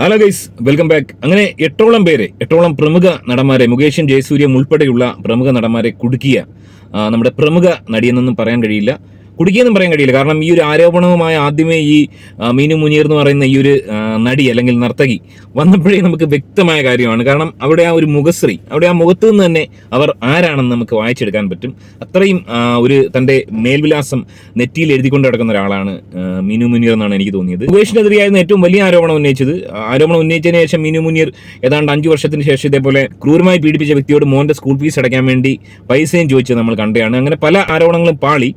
Hello guys welcome back അങ്ങനെ എട്ടോളം പേരെ എട്ടോളം പ്രമുഖ നടന്മാരെ മുകേഷും ജയസൂര്യം ഉൾപ്പെടെയുള്ള പ്രമുഖ നടന്മാരെ കുടുക്കിയ നമ്മുടെ പ്രമുഖ നടിയെന്നൊന്നും പറയാൻ കഴിയില്ല. കുടുക്കിയെന്നും പറയാൻ കഴിയില്ല. കാരണം ഈ ഒരു ആരോപണവുമായി ആദ്യമേ ഈ മീനു മുനീർ എന്ന് പറയുന്ന ഈ ഒരു നടി അല്ലെങ്കിൽ നർത്തകി വന്നപ്പോഴേ നമുക്ക് വ്യക്തമായ കാര്യമാണ്. കാരണം അവിടെ ആ ഒരു മുഖശ്രീ അവിടെ ആ മുഖത്ത് നിന്ന് തന്നെ അവർ ആരാണെന്ന് നമുക്ക് വായിച്ചെടുക്കാൻ പറ്റും. അത്രയും ഒരു തന്റെ മേൽവിലാസം നെറ്റിയിൽ എഴുതിക്കൊണ്ട് കിടക്കുന്ന ഒരാളാണ് മീനു മുനീർ എന്നാണ് എനിക്ക് തോന്നിയത്. ഉപേഷിനെതിരെയായിരുന്നു ഏറ്റവും വലിയ ആരോപണം ഉന്നയിച്ചത്. ആരോപണം ഉന്നയിച്ചതിന് ശേഷം മീനു മുനീർ ഏതാണ്ട് അഞ്ചു വർഷത്തിന് ശേഷം ഇതേപോലെ ക്രൂരമായി പീഡിപ്പിച്ച വ്യക്തിയോട് മോന്റെ സ്കൂൾ ഫീസ് അടയ്ക്കാൻ വേണ്ടി പൈസയും ചോദിച്ചത് നമ്മൾ കണ്ടതാണ്. അങ്ങനെ പല ആരോപണങ്ങളും പാളി.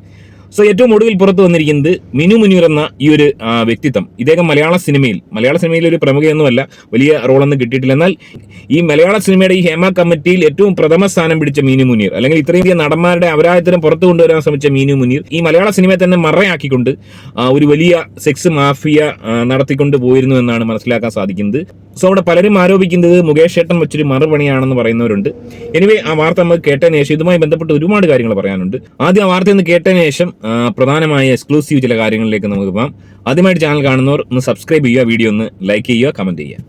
സോ ഏറ്റവും ഒടുവിൽ പുറത്തു വന്നിരിക്കുന്നത് മിനു മുനീർ എന്ന ഈ ഒരു വ്യക്തിത്വം. ഇദ്ദേഹം മലയാള സിനിമയിൽ മലയാള സിനിമയിൽ ഒരു പ്രമുഖയൊന്നുമല്ല വലിയ റോളൊന്നും കിട്ടിയിട്ടില്ല. എന്നാൽ ഈ മലയാള സിനിമയുടെ ഈ ഹേമ കമ്മിറ്റിയിൽ ഏറ്റവും പ്രഥമ സ്ഥാനം പിടിച്ച മീനു മുനീർ അല്ലെങ്കിൽ ഇത്രയും വലിയ നടന്മാരുടെ അപരാധത്തിനും പുറത്തു കൊണ്ടുവരാൻ ശ്രമിച്ച മീനു മുനീർ ഈ മലയാള സിനിമയെ തന്നെ മറയാക്കിക്കൊണ്ട് ഒരു വലിയ സെക്സ് മാഫിയ നടത്തിക്കൊണ്ട് പോയിരുന്നു എന്നാണ് മനസ്സിലാക്കാൻ സാധിക്കുന്നത്. സോ അവിടെ പലരും ആരോപിക്കുന്നത് മുകേഷ് ഏട്ടൻ വെച്ചൊരു മറുപണിയാണെന്ന് പറയുന്നവരുണ്ട്. എനിവേ ആ വാർത്ത നമുക്ക് കേട്ടതിന് ശേഷം ഇതുമായി ബന്ധപ്പെട്ട് ഒരുപാട് കാര്യങ്ങൾ പറയാനുണ്ട്. ആദ്യം ആ വാർത്ത ഒന്ന് കേട്ടതിന് ശേഷം പ്രധാനമായ എക്സ്ക്ലൂസീവ് ചില കാര്യങ്ങളിലേക്ക് നമുക്ക് പോകാം. ആദ്യമായിട്ട് ചാനൽ കാണുന്നവർ ഒന്ന് സബ്സ്ക്രൈബ് ചെയ്യുക വീഡിയോ ഒന്ന് ലൈക്ക് ചെയ്യുക കമന്റ് ചെയ്യുക.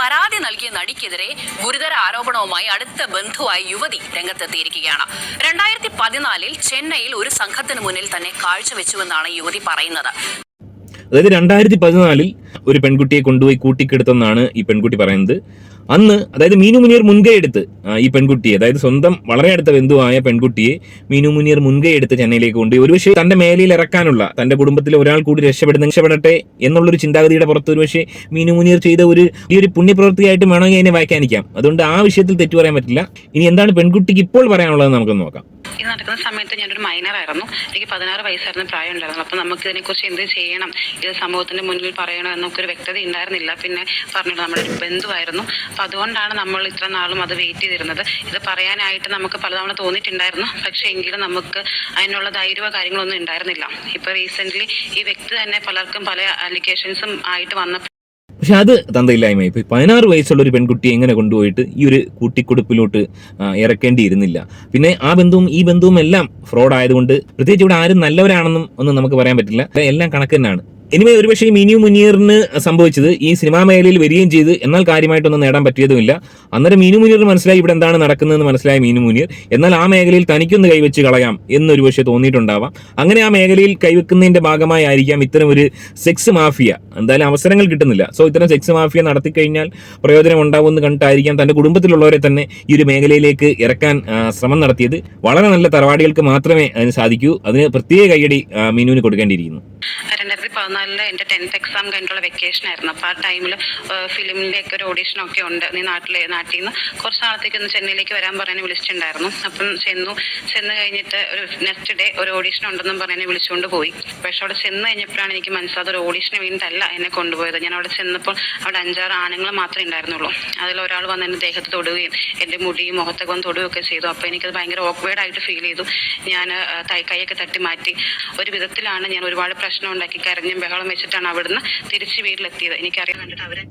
പരാതി നൽകിയ നടിക്കെതിരെ ഗുരുതര ആരോപണവുമായി അടുത്ത ബന്ധുവായി യുവതി രംഗത്തെത്തിയിരിക്കുകയാണ്. രണ്ടായിരത്തി പതിനാലിൽ ചെന്നൈയിൽ ഒരു സംഘത്തിന് മുന്നിൽ തന്നെ കാഴ്ചവെച്ചുവെന്നാണ് യുവതി പറയുന്നത്. അതായത് രണ്ടായിരത്തി പതിനാലിൽ ഒരു പെൺകുട്ടിയെ കൊണ്ടുപോയി കൂട്ടിക്കെടുത്തെന്നാണ് ഈ പെൺകുട്ടി പറയുന്നത്. അന്ന് അതായത് മീനു മുനിയർ മുൻകൈ എടുത്ത് ഈ പെൺകുട്ടിയെ അതായത് സ്വന്തം വളരെ അടുത്ത ബന്ധുവായ പെൺകുട്ടിയെ മീനു മുനിയർ മുൻകൈ എടുത്ത് ചെന്നൈയിലേക്ക് കൊണ്ടുപോയി. ഒരുപക്ഷെ തന്റെ മേലയിൽ ഇറക്കാനുള്ള തന്റെ കുടുംബത്തിലെ ഒരാൾ കൂടി രക്ഷപ്പെടുന്ന രക്ഷപ്പെടട്ടെ എന്നുള്ളൊരു ചിന്താഗതിയുടെ പുറത്ത് ഒരുപക്ഷെ മീനു മുനിയർ ചെയ്ത ഒരു ഈ ഒരു പുണ്യപ്രവൃത്തിയായിട്ട് വേണമെങ്കിൽ അതിനെ വ്യാഖ്യാനിക്കാം. അതുകൊണ്ട് ആ വിഷയത്തിൽ തെറ്റു പറയാൻ പറ്റില്ല. ഇനി എന്താണ് പെൺകുട്ടിക്ക് ഇപ്പോൾ പറയാനുള്ളത് നമുക്ക് നോക്കാം. ഇത് നടക്കുന്ന സമയത്ത് ഞാനൊരു മൈനർ ആയിരുന്നു. എനിക്ക് പതിനാറ് വയസ്സായിരുന്നു പ്രായം ഉണ്ടായിരുന്നു അപ്പോൾ നമുക്ക് ഇതിനെക്കുറിച്ച് എന്ത് ചെയ്യണം? ഇത് സമൂഹത്തിന്റെ മുന്നിൽ പറയണം എന്നൊക്കെ ഒരു വ്യക്തത ഉണ്ടായിരുന്നില്ല. പിന്നെ പറഞ്ഞിട്ട് നമ്മുടെ ഒരു ബന്ധുവായിരുന്നു. അപ്പോൾ അതുകൊണ്ടാണ് നമ്മൾ ഇത്ര നാളും അത് വെയിറ്റ് ചെയ്തിരുന്നത്. ഇത് പറയാനായിട്ട് നമുക്ക് പലതവണ തോന്നിയിട്ടുണ്ടായിരുന്നു. പക്ഷേ എങ്കിലും നമുക്ക് അതിനുള്ള ധൈര്യമോ കാര്യങ്ങളൊന്നും ഉണ്ടായിരുന്നില്ല. ഇപ്പോൾ റീസെന്റ്ലി ഈ വ്യക്തി തന്നെ പലർക്കും പല അലിഗേഷൻസും ആയിട്ട് വന്നപ്പോൾ പക്ഷെ അത് തന്തയില്ലായ്മ ഇപ്പൊ പതിനാറ് വയസ്സുള്ള ഒരു പെൺകുട്ടിയെ എങ്ങനെ കൊണ്ടുപോയിട്ട് ഈ ഒരു കൂട്ടിക്കൊടുപ്പിലോട്ട് ഇറക്കേണ്ടിയിരുന്നില്ല. പിന്നെ ആ ബന്ധവും ഈ ബന്ധവും എല്ലാം ഫ്രോഡ് ആയതുകൊണ്ട് പ്രത്യേകിച്ച് ഇവിടെ ആരും നല്ലവരാണെന്നും ഒന്നും നമുക്ക് പറയാൻ പറ്റില്ല. എല്ലാം കണക്ക് തന്നെയാണ്. എനിവേ ഒരുപക്ഷെ ഈ മിനിയു മുനീറിന് സംഭവിച്ചത് ഈ സിനിമാ മേഖലയിൽ വരികയും ചെയ്ത്. എന്നാൽ കാര്യമായിട്ടൊന്നും നേടാൻ പറ്റിയതുമില്ല. അന്നേരം മീനു മുനീർ മനസ്സിലായി ഇവിടെ എന്താണ് നടക്കുന്നതെന്ന് മനസ്സിലായ മീനു മുനീർ എന്നാൽ ആ മേഖലയിൽ തനിക്കൊന്ന് കൈവച്ച് കളയാം എന്നൊരു പക്ഷേ തോന്നിയിട്ടുണ്ടാവാം. അങ്ങനെ ആ മേഖലയിൽ കൈവെക്കുന്നതിന്റെ ഭാഗമായിരിക്കാം ഇത്തരം ഒരു സെക്സ് മാഫിയ എന്തായാലും അവസരങ്ങൾ കിട്ടുന്നില്ല. സോ ഇത്തരം സെക്സ് മാഫിയ നടത്തി കഴിഞ്ഞാൽ പ്രയോജനം ഉണ്ടാവുമെന്ന് കണ്ടിട്ടായിരിക്കാം തന്റെ കുടുംബത്തിലുള്ളവരെ തന്നെ ഈ ഒരു മേഖലയിലേക്ക് ഇറക്കാൻ ശ്രമം നടത്തിയത്. വളരെ നല്ല തറവാടികൾക്ക് മാത്രമേ അതിന് സാധിക്കൂ. അതിന് പ്രത്യേക കൈയടി മീനുവിന് കൊടുക്കേണ്ടിയിരിക്കുന്നു. രണ്ടായിരത്തി പതിനാലിൽ എന്റെ ടെൻത്ത് എക്സാം കഴിഞ്ഞിട്ടുള്ള വെക്കേഷൻ ആയിരുന്നു. അപ്പോൾ ആ ടൈമിൽ ഫിലിമിന്റെ ഒക്കെ ഒരു ഓഡീഷൻ ഒക്കെ ഉണ്ട് നീ നാട്ടിലെ നാട്ടിൽ നിന്ന് കുറച്ച് നാളത്തേക്ക് ഒന്ന് ചെന്നൈയിലേക്ക് വരാൻ പറയാൻ വിളിച്ചിട്ടുണ്ടായിരുന്നു. അപ്പം ചെന്നു ചെന്ന് കഴിഞ്ഞിട്ട് ഒരു നെക്സ്റ്റ് ഡേ ഒരു ഓഡീഷൻ ഉണ്ടെന്നും പറഞ്ഞ് വിളിച്ചുകൊണ്ട് പോയി. പക്ഷെ അവിടെ ചെന്ന് കഴിഞ്ഞപ്പോഴാണ് എനിക്ക് മനസ്സിലായത് ഒരു ഓഡീഷന് വേണ്ടിയിട്ടല്ല എന്നെ കൊണ്ടുപോയത്. ഞാൻ അവിടെ ചെന്നപ്പോൾ അവിടെ അഞ്ചാറ് ആണുങ്ങൾ മാത്രമേ ഉണ്ടായിരുന്നുള്ളൂ. അതിൽ ഒരാൾ വന്ന് എന്റെ ദേഹത്ത് തൊടുകയും എന്റെ മുടിയും മുഖത്തൊക്കെ വന്ന് തൊടുകയൊക്കെ ചെയ്തു. അപ്പോൾ എനിക്കത് ഭയങ്കര ഓക്വേർഡ് ആയിട്ട് ഫീൽ ചെയ്തു. ഞാൻ കൈയൊക്കെ തട്ടി മാറ്റി. ഒരു വിധത്തിലാണ് ഞാൻ ഒരുപാട് പ്രശ്നം ഉണ്ടാക്കി കരഞ്ഞും ബഹളം വെച്ചിട്ടാണ് അവിടുന്ന് തിരിച്ച് വീട്ടിലെത്തിയത്. എനിക്കറിയാൻ വേണ്ടിട്ട് അവരെ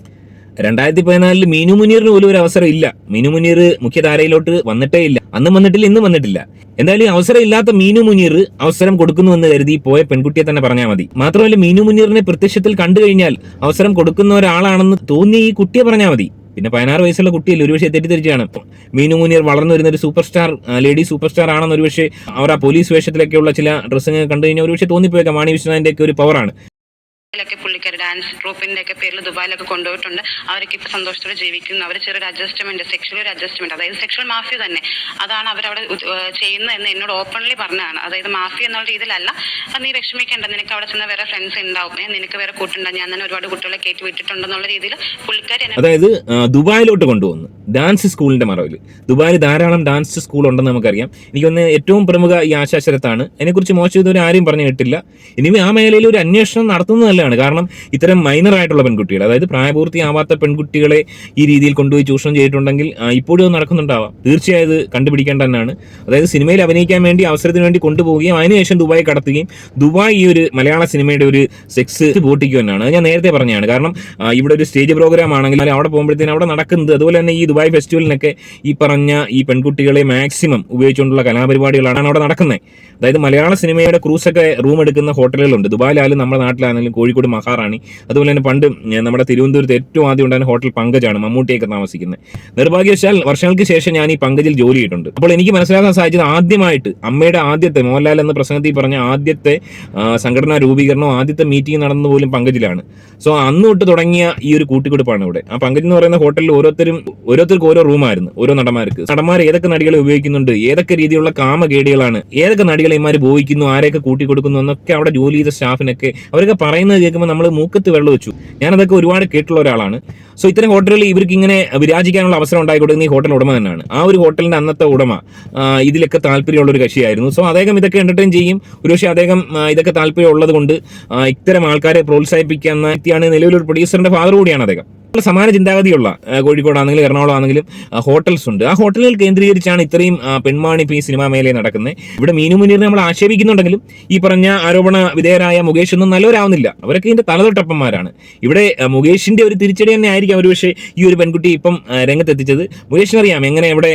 രണ്ടായിരത്തി പതിനാലിൽ മീനു മുനീറിന് പോലും ഒരു അവസരം ഇല്ല. മീനു മുനീർ മുഖ്യധാരയിലോട്ട് വന്നിട്ടേ ഇല്ല. അന്നും വന്നിട്ടില്ല ഇന്നും വന്നിട്ടില്ല. എന്തായാലും അവസരം ഇല്ലാത്ത മീനു മുനീർ അവസരം കൊടുക്കുന്നുവെന്ന് കരുതി പോയ പെൺകുട്ടിയെ തന്നെ പറഞ്ഞാൽ മതി. മാത്രമല്ല മീനു മുനീറിനെ പ്രത്യക്ഷത്തിൽ കണ്ടു കഴിഞ്ഞാൽ അവസരം കൊടുക്കുന്ന ഒരാളാണെന്ന് തോന്നിയ ഈ കുട്ടിയെ പറഞ്ഞാൽ മതി. പിന്നെ പതിനാറ് വയസ്സുള്ള കുട്ടിയിൽ ഒരുപക്ഷെ തെറ്റിദ്ധരിച്ചാണ് മീനു മുനിയർ വളർന്നു വരുന്ന ഒരു super star lady super star ആണെന്ന് ഒരുപക്ഷെ അവർ ആ പോലീസ് വേഷത്തിലൊക്കെയുള്ള ചില ഡ്രസ്സിങ് കണ്ടു കഴിഞ്ഞാൽ ഒരുപക്ഷെ തോന്നിപ്പോയേക്കാം. വാണി വിശ്വനാഥിന്റെ ഒക്കെ ഒരു പവറാണ് ൊക്കെ പുള്ളിക്കാർ ഡാൻസ് ട്രൂപ്പിന്റെ ഒക്കെ പേരിൽ ദുബായിലൊക്കെ കൊണ്ടുപോയിട്ടുണ്ട്. അവരൊക്കെ ഇപ്പൊ സന്തോഷത്തോടെ ജീവിക്കുന്നു. അവർ ചെറിയൊരു അഡ്ജസ്റ്റ്മെന്റ് സെക്ഷൽ ഒരു അഡ്ജസ്റ്റ്മെന്റ് അതായത് സെക്ഷൽ മാഫിയ തന്നെ. അതാണ് അവരവിടെ ചെയ്യുന്നത് എന്ന് എന്നോട് ഓപ്പൺലി പറഞ്ഞതാണ്. അതായത് മാഫിയ എന്നുള്ള രീതിയിലല്ല. നീ വിഷമിക്കേണ്ട. നിനക്ക് അവിടെ ചെന്ന വേറെ ഫ്രണ്ട്സ് ഉണ്ടാവും നിനക്ക് വേറെ കൂട്ടുണ്ടാവും ഞാൻ തന്നെ ഒരുപാട് കുട്ടികളെ കയറ്റി വിട്ടിട്ടുണ്ടെന്നുള്ള രീതിയിൽ പുള്ളിക്കാർ അതായത് ദുബായിലോട്ട് കൊണ്ടുവന്നു. ഡാൻസ് സ്കൂളിന്റെ മറവിൽ. ദുബായിൽ ധാരാളം ഡാൻസ് സ്കൂൾ ഉണ്ടെന്ന് നമുക്കറിയാം. എനിക്കൊന്ന് ഏറ്റവും പ്രമുഖ ഈ ആശാശരത്താണ്. അതിനെക്കുറിച്ച് മോശം ഇതുവരെ ആരും പറഞ്ഞു കേട്ടില്ല. ഇനിമേ ആ മേഖലയിൽ ഒരു അന്വേഷണം നടത്തുന്നത് നല്ലതാണ്. കാരണം ഇത്തരം മൈനർ ആയിട്ടുള്ള പെൺകുട്ടികൾ അതായത് പ്രായപൂർത്തിയാവാത്ത പെൺകുട്ടികളെ ഈ രീതിയിൽ കൊണ്ടുപോയി ചൂഷണം ചെയ്തിട്ടുണ്ടെങ്കിൽ ഇപ്പോഴും അത് നടക്കുന്നുണ്ടാവാം. തീർച്ചയായും കണ്ടുപിടിക്കേണ്ട തന്നെയാണ്. അതായത് സിനിമയിൽ അഭിനയിക്കാൻ വേണ്ടി അവസരത്തിന് വേണ്ടി കൊണ്ടുപോവുകയും അതിനുശേഷം ദുബായ് കടത്തുകയും ദുബായ് ഈ ഒരു മലയാള സിനിമയുടെ ഒരു സെക്സ് ബോട്ടിക്ക് തന്നെയാണ്. ഞാൻ നേരത്തെ പറഞ്ഞതാണ്. കാരണം ഇവിടെ ഒരു സ്റ്റേജ് പ്രോഗ്രാം ആണെങ്കിൽ അവിടെ പോകുമ്പോഴത്തേനും അവിടെ നടക്കുന്നത് അതുപോലെ തന്നെ ഈ ദുബായ് ഫെസ്റ്റിവലിനൊക്കെ ഈ പറഞ്ഞ ഈ പെൺകുട്ടികളെ മാക്സിമം ഉപയോഗിച്ചുകൊണ്ടുള്ള കലാപരിപാടികളാണ് അവിടെ നടക്കുന്നത്. അതായത് മലയാള സിനിമയുടെ ക്രൂസൊക്കെ റൂം എടുക്കുന്ന ഹോട്ടലുകളുണ്ട്. ദുബായിലായാലും നമ്മുടെ നാട്ടിലാണെങ്കിലും കോഴിക്കോട് മഹാറാണി. അതുപോലെ തന്നെ പണ്ട് നമ്മുടെ തിരുവനന്തപുരത്ത് ഏറ്റവും ആദ്യം ഉണ്ടായിരുന്ന ഹോട്ടൽ പങ്കജാണ് മമ്മൂട്ടിയൊക്കെ താമസിക്കുന്നത്. നിർഭാഗ്യവശാൽ വർഷങ്ങൾക്ക് ശേഷം ഞാൻ ഈ പങ്കജിൽ ജോലി ചെയ്തിട്ടുണ്ട്. അപ്പോൾ എനിക്ക് മനസ്സിലാക്കാൻ സാധിച്ചത് ആദ്യമായിട്ട് അമ്മയുടെ ആദ്യത്തെ മോഹൻലാൽ എന്ന പ്രസംഗത്തിൽ പറഞ്ഞ ആദ്യത്തെ സംഘടനാ രൂപീകരണവും ആദ്യത്തെ മീറ്റിംഗ് നടന്നു പോലും പങ്കജിലാണ്. സോ അന്ന് തൊട്ട് തുടങ്ങിയ ഈ ഒരു കൂട്ടിക്കൊടുപ്പാണ് ഇവിടെ. ആ പങ്കജ് എന്ന് പറയുന്ന ഹോട്ടലിൽ ഓരോരുത്തരും ഓരോരുത്തർക്ക് ഓരോ റൂമായിരുന്നു ഓരോ നടന്മാർക്ക്. നടന്മാർ ഏതൊക്കെ നടികളെ ഉപയോഗിക്കുന്നുണ്ട് ഏതൊക്കെ രീതിയിലുള്ള കാമകേടികളാണ് ഏതൊക്കെ നടികളെ ഇമാർ ഉപയോഗിക്കുന്നു ആരെയൊക്കെ കൂട്ടിക്കൊടുക്കുന്നു എന്നൊക്കെ അവിടെ ജോലി ചെയ്ത സ്റ്റാഫിനൊക്കെ അവരൊക്കെ പറയുന്നത് കേൾക്കുമ്പോൾ നമ്മൾ മൂക്കത്ത് വെള്ളം വെച്ചു. ഞാനതൊക്കെ ഒരുപാട് കേട്ടുള്ള ഒരാളാണ്. സോ ഇത്തരം ഹോട്ടലുകളിൽ ഇവർക്ക് ഇങ്ങനെ വിരാജിക്കാനുള്ള അവസരം ഉണ്ടായി കൊടുക്കുന്ന ഈ ഹോട്ടൽ ഉടമ തന്നെയാണ്. ആ ഒരു ഹോട്ടലിന്റെ അന്നത്തെ ഉടമ ഇതിലൊക്കെ താല്പര്യമുള്ള ഒരു കക്ഷിയായിരുന്നു. സോ അദ്ദേഹം ഇതൊക്കെ എന്റർടൈൻ ചെയ്യും. ഒരുപക്ഷെ അദ്ദേഹം ഇതൊക്കെ താല്പര്യം ഉള്ളത് കൊണ്ട് ഇത്തരം ആൾക്കാരെ പ്രോത്സാഹിപ്പിക്കുന്ന വ്യക്തിയാണ് നിലവിലൊരു പ്രൊഡ്യൂസറിന്റെ ഫാദർ കൂടിയാണ് അദ്ദേഹം. സമാന ചിന്താഗതിയുള്ള കോഴിക്കോടാണെങ്കിലും എറണാകുളം ആണെങ്കിലും ഹോട്ടൽസ് ഉണ്ട്. ആ ഹോട്ടലുകൾ കേന്ദ്രീകരിച്ചാണ് ഇത്രയും പെൺമാണി ഈ സിനിമാ മേഖലയിൽ നടക്കുന്നത്. ഇവിടെ മീനു മുനീറിനെ നമ്മൾ ആക്ഷേപിക്കുന്നുണ്ടെങ്കിലും ഈ പറഞ്ഞ ആരോപണ വിധേയരായ മുകേഷ് ഒന്നും നല്ലവരാവുന്നില്ല. അവരൊക്കെ ഇതിന്റെ തലതൊട്ടപ്പന്മാരാണ്. ഇവിടെ മുകേഷിന്റെ ഒരു തിരിച്ചടി തന്നെ ആയിരിക്കും അവർ പക്ഷേ ഈ ഒരു പെൺകുട്ടി ഇപ്പം രംഗത്തെത്തിച്ചത്. മുകേഷിനറിയാം എങ്ങനെ ഇവിടെ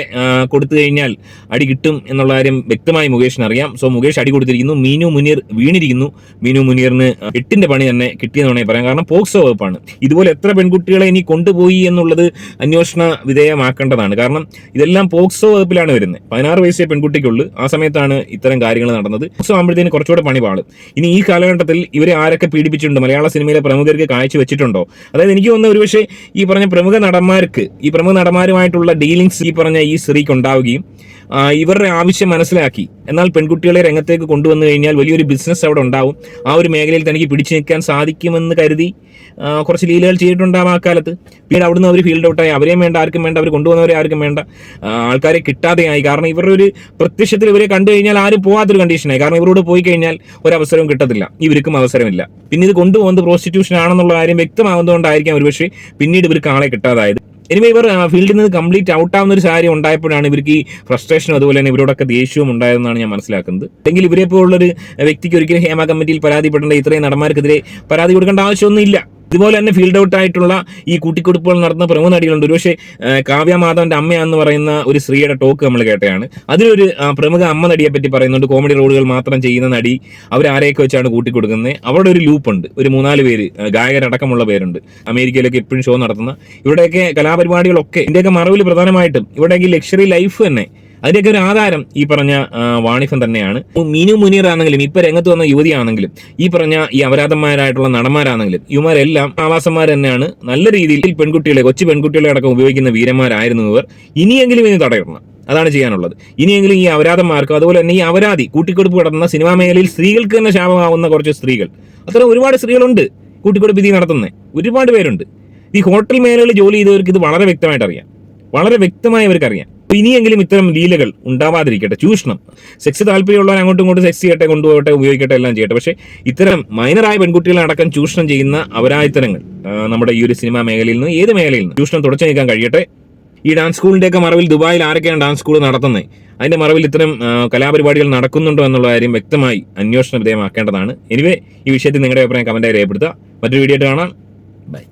കൊടുത്തു കഴിഞ്ഞാൽ അടി കിട്ടും എന്നുള്ള കാര്യം വ്യക്തമായി മുകേഷിനറിയാം സോ മുകേഷ് അടി കൊടുത്തിരിക്കുന്നു മീനു മുനീർ വീണിരിക്കുന്നു. മീനു മുനീറിന് എട്ടിന്റെ പണി തന്നെ കിട്ടിയെന്ന് വേണമെങ്കിൽ പറയാം. കാരണം പോക്സോ വകുപ്പാണ്. ഇതുപോലെ എത്ര പെൺകുട്ടികളെ ഇനി കൊണ്ടുപോയി എന്നുള്ളത് അന്വേഷണ വിധേയമാക്കേണ്ടതാണ്. കാരണം ഇതെല്ലാം പോക്സോ വകുപ്പിലാണ് വരുന്നത്. പതിനാറ് വയസ്സേ പെൺകുട്ടിക്കുള്ളൂ. ആ സമയത്താണ് ഇത്തരം കാര്യങ്ങൾ നടന്നത്. പോക്സോ ആകുമ്പോഴത്തേന് കുറച്ചുകൂടെ പണി പാളും. ഇനി ഈ കാലഘട്ടത്തിൽ ഇവരെ ആരൊക്കെ പീഡിപ്പിച്ചിട്ടുണ്ട്? മലയാള സിനിമയിലെ പ്രമുഖർക്ക് കാഴ്ച വെച്ചിട്ടുണ്ടോ? അതായത് എനിക്ക് തോന്നുന്ന ഒരുപക്ഷെ ഈ പറഞ്ഞ പ്രമുഖ നടന്മാർക്ക് ഈ പ്രമുഖ നടന്മാരുമായിട്ടുള്ള ഡീലിങ്സ് ഈ പറഞ്ഞ ഈ സ്ത്രീക്ക് ഉണ്ടാവുകയും ഇവരുടെ ആവശ്യം മനസ്സിലാക്കി. എന്നാൽ പെൺകുട്ടികളെ രംഗത്തേക്ക് കൊണ്ടുവന്നു കഴിഞ്ഞാൽ വലിയൊരു ബിസിനസ് അവിടെ ഉണ്ടാവും. ആ ഒരു മേഖലയിൽ തനിക്ക് പിടിച്ചു നിൽക്കാൻ സാധിക്കുമെന്ന് കരുതി കുറച്ച് ലീലകൾ ചെയ്തിട്ടുണ്ടാവും ആ കാലത്ത്. പിന്നീട് അവിടുന്ന് അവർ ഫീൽഡ് ഔട്ടായി. അവരെയും വേണ്ട ആർക്കും വേണ്ട അവർ കൊണ്ടുവന്നവരെ ആർക്കും വേണ്ട. ആൾക്കാരെ കിട്ടാതെയായി. കാരണം ഇവരുടെ ഒരു പ്രത്യക്ഷത്തിൽ ഇവരെ കണ്ടു കഴിഞ്ഞാൽ ആരും പോകാത്തൊരു കണ്ടീഷനായി കാരണം ഇവരോട് പോയി കഴിഞ്ഞാൽ ഒരു അവസരവും കിട്ടത്തില്ല. ഇവർക്കും അവസരമില്ല. പിന്നെ ഇത് കൊണ്ടുപോകുന്നത് പ്രോസ്റ്റിറ്റ്യൂഷൻ ആണെന്നുള്ള കാര്യം വ്യക്തമാകുന്നതുകൊണ്ടായിരിക്കാം ഒരുപക്ഷെ പിന്നീട് ഇവർക്ക് ആളെ കിട്ടാതായത്. ഇനിമേ ഇവർ ഫീൽഡിൽ നിന്ന് കംപ്ലീറ്റ് ഔട്ട് ആവുന്ന ഒരു സാഹചര്യം ഉണ്ടായപ്പോഴാണ് ഇവർക്ക് ഈ ഫ്രസ്ട്രേഷനും അതുപോലെ തന്നെ ഇവരോടൊക്കെ ദേഷ്യവും ഉണ്ടായതെന്നാണ് ഞാൻ മനസ്സിലാക്കുന്നത്. അല്ലെങ്കിൽ ഇവരെ പോലുള്ളൊരു വ്യക്തിക്ക് ഒരിക്കലും ഹേമ കമ്മിറ്റിയിൽ പരാതിപ്പെടേണ്ട ഇത്രയും നടന്മാർക്കെതിരെ പരാതി കൊടുക്കേണ്ട ആവശ്യമൊന്നുമില്ല. ഇതുപോലെ തന്നെ ഫീൽഡ് ഔട്ട് ആയിട്ടുള്ള ഈ കൂട്ടിക്കൊടുപ്പുകൾ നടന്ന പ്രമുഖ നടികളുണ്ട്. ഒരുപക്ഷെ പക്ഷേ കാവ്യ മാധവന്റെ അമ്മയാന്ന് പറയുന്ന ഒരു സ്ത്രീയുടെ ടോക്ക് നമ്മൾ കേട്ടതാണ്. അതിലൊരു പ്രമുഖ അമ്മ നടിയെ പറ്റി പറയുന്നുണ്ട്. കോമഡി റോളുകൾ മാത്രം ചെയ്യുന്ന നടി. അവരാരെയൊക്കെ വെച്ചാണ് കൂട്ടിക്കൊടുക്കുന്നത് അവിടെ ഒരു ലൂപ്പ് ഉണ്ട്. ഒരു മൂന്നാൽ പേര് ഗായകരടക്കമുള്ള പേരുണ്ട്. അമേരിക്കയിലൊക്കെ എപ്പോഴും ഷോ നടത്തുന്ന. ഇവിടെയൊക്കെ കലാപരിപാടികളൊക്കെ ഇന്ത്യയൊക്കെ മറവിൽ പ്രധാനമായിട്ടും. ഇവിടെയൊക്കെ ലക്ഷറി ലൈഫ് തന്നെ. അതിന്റെയൊക്കെ ഒരു ആധാരം ഈ പറഞ്ഞ വാണിഫം തന്നെയാണ്. മീനു മുനീർ ആണെങ്കിലും ഇപ്പൊ രംഗത്ത് വന്ന യുവതിയാണെങ്കിലും ഈ പറഞ്ഞ ഈ അപരാധന്മാരായിട്ടുള്ള നടന്മാരാണെങ്കിലും ഇവരെല്ലാം ആവാസന്മാർ തന്നെയാണ്. നല്ല രീതിയിൽ പെൺകുട്ടികളെ കൊച്ചു പെൺകുട്ടികളെ അടക്കം ഉപയോഗിക്കുന്ന വീരന്മാരായിരുന്നു ഇവർ. ഇനിയെങ്കിലും ഇനി തടയണം. അതാണ് ചെയ്യാനുള്ളത്. ഇനിയെങ്കിലും ഈ അപരാധന്മാർക്ക് അതുപോലെ തന്നെ ഈ അപരാധി കൂട്ടിക്കൊടുപ്പ് കിടന്ന സിനിമാ മേഖലയിൽ സ്ത്രീകൾക്ക് തന്നെ ശാപമാവുന്ന കുറച്ച് സ്ത്രീകൾ. അത്തരം ഒരുപാട് സ്ത്രീകളുണ്ട് കൂട്ടിക്കൊടുപ്പ് വിധി നടത്തുന്നത് ഒരുപാട് പേരുണ്ട്. ഈ ഹോട്ടൽ മേഖലകളിൽ ജോലി ചെയ്തവർക്ക് ഇത് വളരെ വ്യക്തമായിട്ട് അറിയാം വളരെ വ്യക്തമായി അവർക്ക് അറിയാം അപ്പൊ ഇനിയെങ്കിലും ഇത്തരം ലീലകൾ ഉണ്ടാവാതിരിക്കട്ടെ. ചൂഷണം. സെക്സ് താല്പര്യമുള്ളവർ അങ്ങോട്ടും ഇങ്ങോട്ടും സെക്സ് ചെയ്യട്ടെ കൊണ്ടുപോകട്ടെ ഉപയോഗിക്കട്ടെ എല്ലാം ചെയ്യട്ടെ. പക്ഷേ ഇത്തരം മൈനറായ പെൺകുട്ടികളെ അടക്കം ചൂഷണം ചെയ്യുന്ന അവരായത്തരങ്ങൾ നമ്മുടെ ഈ ഒരു സിനിമാ മേഖലയിൽ നിന്ന് ഏത് മേഖലയിൽ നിന്ന് ചൂഷണം തുടച്ചു നീക്കാൻ കഴിയട്ടെ? ഈ ഡാൻസ് സ്കൂളിന്റെയൊക്കെ മറവിൽ ദുബായിൽ ആരൊക്കെയാണ് ഡാൻസ് സ്കൂൾ നടത്തുന്നത് അതിന്റെ മറവിൽ ഇത്തരം കലാപരിപാടികൾ നടക്കുന്നുണ്ടോ എന്നുള്ള കാര്യം വ്യക്തമായി അന്വേഷണ വിധേയമാക്കേണ്ടതാണ്. എനിവേ ഈ വിഷയത്തിൽ നിങ്ങളുടെ അഭിപ്രായം കമന്റായി രേഖപ്പെടുത്തുക. മറ്റൊരു വീഡിയോ ആയിട്ട് കാണാം. ബൈ